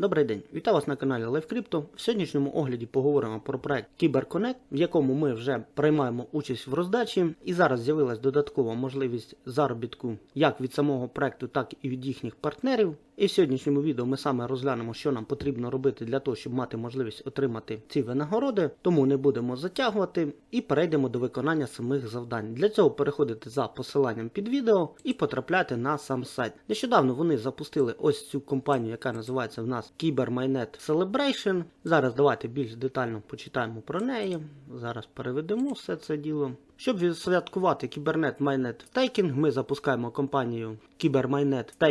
Добрий день, вітаю вас на каналі LiveCrypto. В сьогоднішньому огляді поговоримо про проект CyberConnect, в якому ми вже приймаємо участь в роздачі. І зараз з'явилась додаткова можливість заробітку як від самого проекту, так і від їхніх партнерів. І в сьогоднішньому відео ми саме розглянемо, що нам потрібно робити для того, щоб мати можливість отримати ці винагороди. Тому не будемо затягувати і перейдемо до виконання самих завдань. Для цього переходите за посиланням під відео і потрапляти на сам сайт. Нещодавно вони запустили ось цю компанію, яка називається в нас CyberMynet Celebration. Зараз давайте більш детально почитаємо про неї. Зараз переведемо все це діло. Щоб відсвяткувати Кібернет Майнет Стейкінг, ми запускаємо компанію Кібермайнет в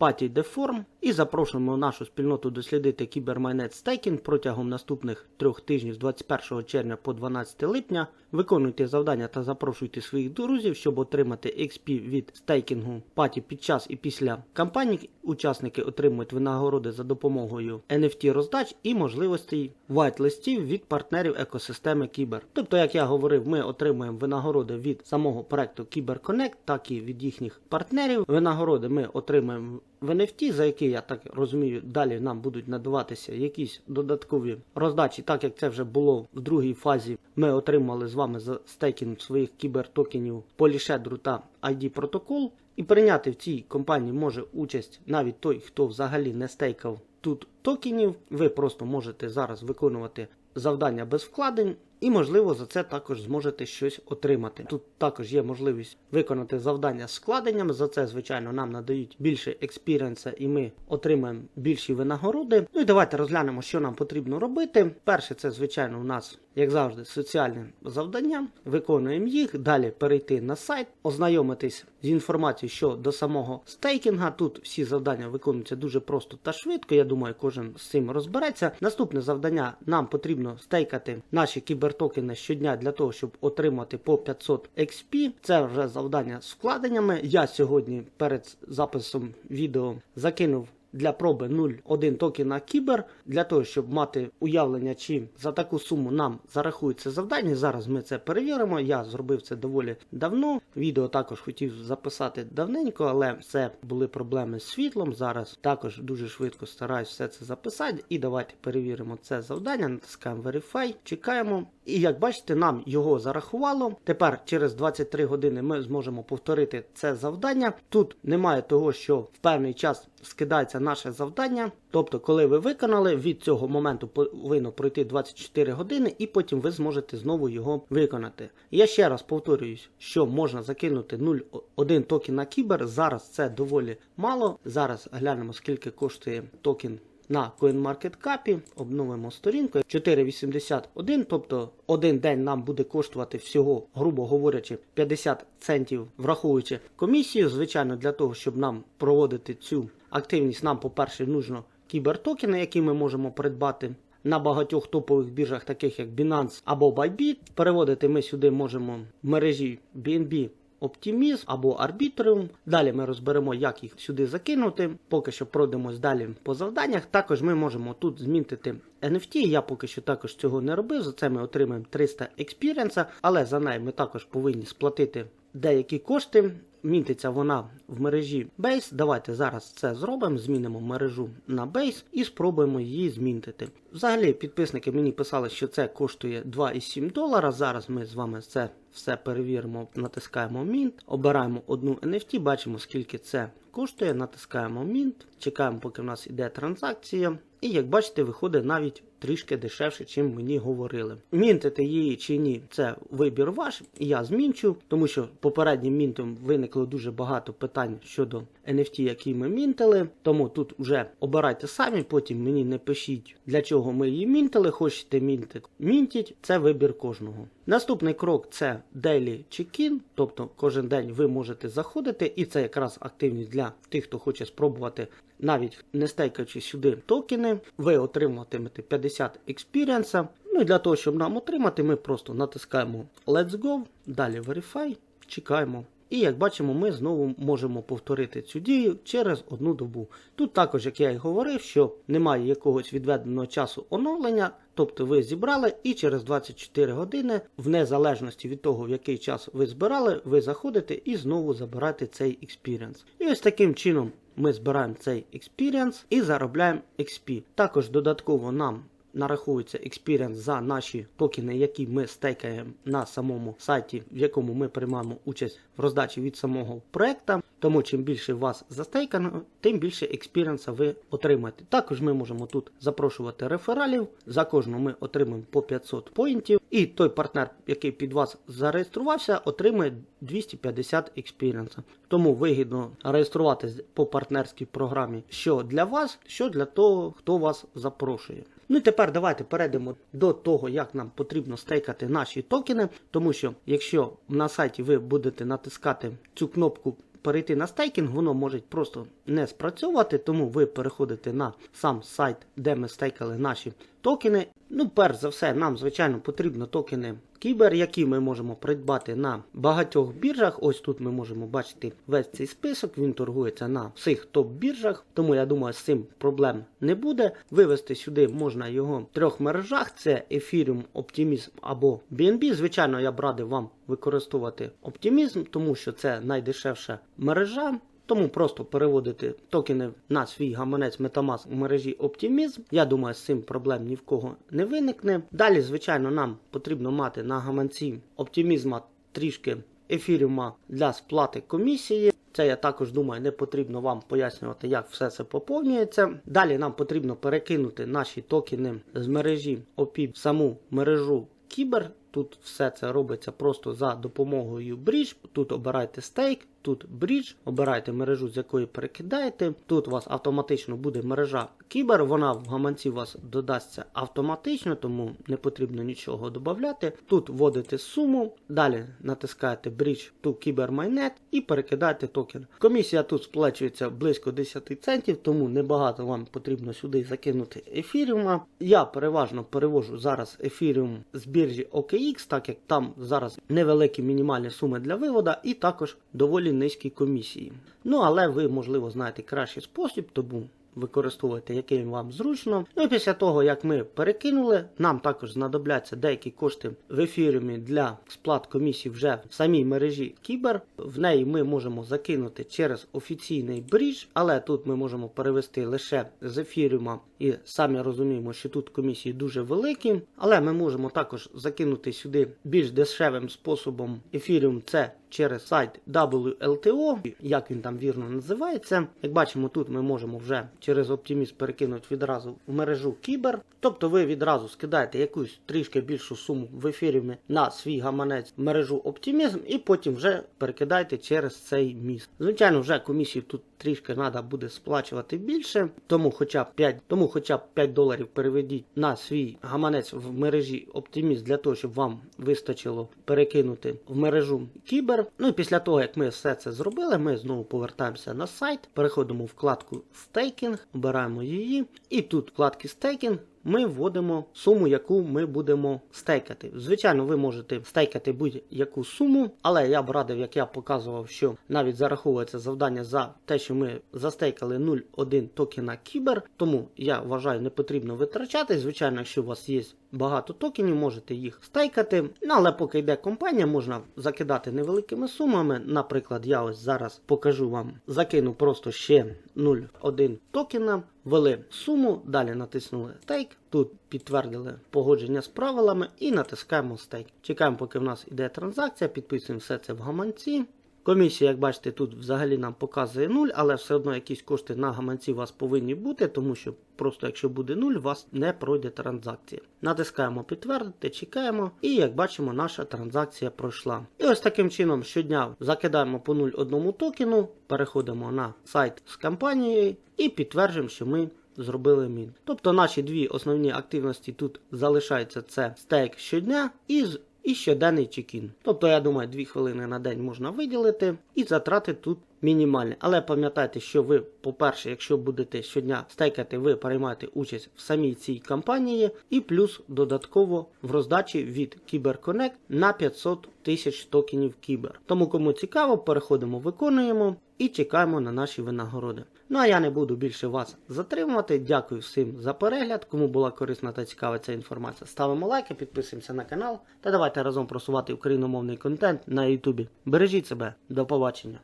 Party норм і запрошуємо нашу спільноту дослідити Кібермайнет Стейкінг протягом наступних трьох тижнів з 21 червня по 12 липня. Виконуйте завдання та запрошуйте своїх друзів, щоб отримати XP від стейкінгу паті під час і після кампанії. Учасники отримують винагороди за допомогою NFT роздач і можливостей вайт-листів від партнерів екосистеми Кібер. Тобто, як я говорив, ми отримуємо винагороди від самого проекту CyberConnect, так і від їхніх партнерів. Винагороди ми отримуємо в NFT, за які, я так розумію, далі нам будуть надаватися якісь додаткові роздачі, так як це вже було в другій фазі. Ми отримали з вами за стейкінг своїх кібертокенів Polyshadow та ID протокол. І прийняти в цій компанії може участь навіть той, хто взагалі не стейкав тут токенів. Ви просто можете зараз виконувати завдання без вкладень. І, можливо, за це також зможете щось отримати. Тут також є можливість виконати завдання з складенням. За це, звичайно, нам надають більше експіріенса і ми отримаємо більші винагороди. Ну і давайте розглянемо, що нам потрібно робити. Перше, це, звичайно, у нас, як завжди, соціальне завдання. Виконуємо їх. Далі перейти на сайт, ознайомитись з інформацією щодо самого стейкінга. Тут всі завдання виконуються дуже просто та швидко. Я думаю, кожен з цим розбереться. Наступне завдання нам потрібно стейкати наші кібер токени щодня для того, щоб отримати по 500 XP. Це вже завдання з вкладеннями. Я сьогодні перед записом відео закинув. Для проби 0,1 токена Кібер, для того, щоб мати уявлення, чи за таку суму нам зарахується завдання. Зараз ми це перевіримо. Я зробив це доволі давно. Відео також хотів записати давненько, але все були проблеми з світлом. Зараз також дуже швидко стараюсь все це записати. І давайте перевіримо це завдання. Натискаємо Verify, чекаємо. І як бачите, нам його зарахувало. Тепер через 23 години ми зможемо повторити це завдання. Тут немає того, що в певний час скидається наше завдання. Тобто, коли ви виконали, від цього моменту повинно пройти 24 години, і потім ви зможете знову його виконати. Я ще раз повторююсь, що можна закинути 0,1 токен на кібер. Зараз це доволі мало. Зараз глянемо, скільки коштує токен на CoinMarketCap, обновимо сторінку 4,81, тобто один день нам буде коштувати всього, грубо говорячи, 50 центів, враховуючи комісію. Звичайно, для того, щоб нам проводити цю активність, нам, по-перше, нужно кібертокени, які ми можемо придбати. На багатьох топових біржах, таких як Binance або Bybit. Переводити ми сюди можемо в мережі BNB Optimism або Arbitrium. Далі ми розберемо, як їх сюди закинути. Поки що пройдемось далі по завданнях. Також ми можемо тут змінити NFT. Я поки що також цього не робив. За це ми отримаємо 300 експіріенса, але за неї ми також повинні сплатити деякі кошти. Мінтиться вона в мережі Base. Давайте зараз це зробимо. Змінимо мережу на Base і спробуємо її змінтити. Взагалі, підписники мені писали, що це коштує 2,7 долара. Зараз ми з вами це все перевіримо, натискаємо Mint, обираємо одну NFT, бачимо, скільки це коштує, натискаємо Mint, чекаємо, поки в нас йде транзакція. І як бачите, виходить навіть трішки дешевше, чим мені говорили. Мінтити її чи ні, це вибір ваш. Я змінчу, тому що попереднім мінтом виникло дуже багато питань щодо NFT, які ми мінтили. Тому тут вже обирайте самі, потім мені не пишіть, для чого ми її мінтили. Хочете мінтити, мінтіть, це вибір кожного. Наступний крок це Daily Check-in, тобто кожен день ви можете заходити, і це якраз активність для тих, хто хоче спробувати навіть не стейкаючи сюди токени, ви отримуватимете 50 експіріенса. Ну і для того, щоб нам отримати, ми просто натискаємо Let's Go, далі Verify, чекаємо І як бачимо, ми знову можемо повторити цю дію через одну добу. Тут також, як я і говорив, що немає якогось відведеного часу оновлення, тобто ви зібрали і через 24 години, в незалежності від того, в який час ви збирали, ви заходите і знову забираєте цей експіріенс. І ось таким чином ми збираємо цей експіріенс і заробляємо XP. Також додатково нам нараховується експіріенс за наші токени, які ми стейкаємо на самому сайті, в якому ми приймаємо участь в роздачі від самого проекту. Тому чим більше вас застейкано, тим більше експіріенса ви отримаєте. Також ми можемо тут запрошувати рефералів. За кожну ми отримаємо по 500 поінтів. І той партнер, який під вас зареєструвався, отримує 250 експіріенса. Тому вигідно реєструватись по партнерській програмі, що для вас, що для того, хто вас запрошує. Ну і тепер давайте перейдемо до того, як нам потрібно стейкати наші токени, тому що якщо на сайті ви будете натискати цю кнопку перейти на стейкінг, воно може просто не спрацьовувати, тому ви переходите на сам сайт, де ми стейкали наші токени. Ну, перш за все, нам, звичайно, потрібно токени Кібер, які ми можемо придбати на багатьох біржах. Ось тут ми можемо бачити весь цей список. Він торгується на всіх топ-біржах, тому я думаю, з цим проблем не буде. Вивести сюди можна його в трьох мережах: це Ethereum, Optimism або BNB. Звичайно, я б радив вам використовувати Optimism, тому що це найдешевша мережа. Тому просто переводити токени на свій гаманець Metamask в мережі Optimism. Я думаю, з цим проблем ні в кого не виникне. Далі, звичайно, нам потрібно мати на гаманці Optimism трішки ефіріума для сплати комісії. Це я також думаю, не потрібно вам пояснювати, як все це поповнюється. Далі нам потрібно перекинути наші токени з мережі OPI в саму мережу Кібер. Тут все це робиться просто за допомогою Bridge. Тут обирайте стейк, тут Bridge, обирайте мережу, з якої перекидаєте. Тут у вас автоматично буде мережа Кібер, вона в гаманці у вас додасться автоматично, тому не потрібно нічого додати. Тут вводите суму, далі натискаєте Bridge to KyberMyNet і перекидаєте токен. Комісія тут сплачується близько 10 центів, тому небагато вам потрібно сюди закинути ефіріума. Я переважно перевожу зараз ефіріум з біржі OKX, так як там зараз невеликі мінімальні суми для виводу і також доволі низькі комісії. Ну але ви, можливо, знаєте кращий спосіб, тому використовуйте, який вам зручно. Ну і після того, як ми перекинули, нам також знадобляться деякі кошти в ефіріумі для сплат комісій вже в самій мережі Кібер. В неї ми можемо закинути через офіційний брідж, але тут ми можемо перевести лише з ефіріума. І самі розуміємо, що тут комісії дуже великі, але ми можемо також закинути сюди більш дешевим способом ефіріум. Це через сайт WLTO, як він там вірно називається. Як бачимо, тут ми можемо вже через Optimism перекинути відразу в мережу Кібер. Тобто ви відразу скидаєте якусь трішки більшу суму в ефірі на свій гаманець в мережу Optimism і потім вже перекидаєте через цей міст. Звичайно, вже комісії тут трішки треба буде сплачувати більше, тому хоча б 5, тому хоча б 5 доларів переведіть на свій гаманець в мережі Optimist для того, щоб вам вистачило перекинути в мережу Кібер. Ну і після того, як ми все це зробили, ми знову повертаємося на сайт, переходимо в вкладку стейкінг, обираємо її, і тут в вкладці стейкінг ми вводимо суму, яку ми будемо стейкати. Звичайно, ви можете стейкати будь-яку суму, але я б радив, як я показував, що навіть зараховується завдання за те, що ми застейкали 0,1 токена Кібер, тому я вважаю, не потрібно витрачати. Звичайно, якщо у вас є багато токенів, можете їх стейкати. Ну, але поки йде компанія, можна закидати невеликими сумами. Наприклад, я ось зараз покажу вам, закину просто ще 0,1 токена. Ввели суму, далі натиснули стейк. Тут підтвердили погодження з правилами і натискаємо стейк. Чекаємо, поки в нас йде транзакція, підписуємо все це в гаманці. Комісія, як бачите, тут взагалі нам показує 0, але все одно якісь кошти на гаманці у вас повинні бути, тому що просто якщо буде 0, у вас не пройде транзакція. Натискаємо підтвердити, чекаємо, і як бачимо, наша транзакція пройшла. І ось таким чином щодня закидаємо по 0,1 токену, переходимо на сайт з компанією і підтверджуємо, що ми. Зробили мін. Тобто наші дві основні активності тут залишаються це стейк щодня і і щоденний чекін. Тобто, я думаю, 2 хвилини на день можна виділити, і затрати тут мінімальні. Але пам'ятайте, що ви, по-перше, якщо будете щодня стейкати, ви приймаєте участь в самій цій кампанії, і плюс додатково в роздачі від CyberConnect на 500 тисяч токенів Кібер. Тому кому цікаво, переходимо, виконуємо і чекаємо на наші винагороди. Ну а я не буду більше вас затримувати. Дякую всім за перегляд. Кому була корисна та цікава ця інформація, ставимо лайки, підписуємося на канал та давайте разом просувати україномовний контент на Ютубі. Бережіть себе, до побачення.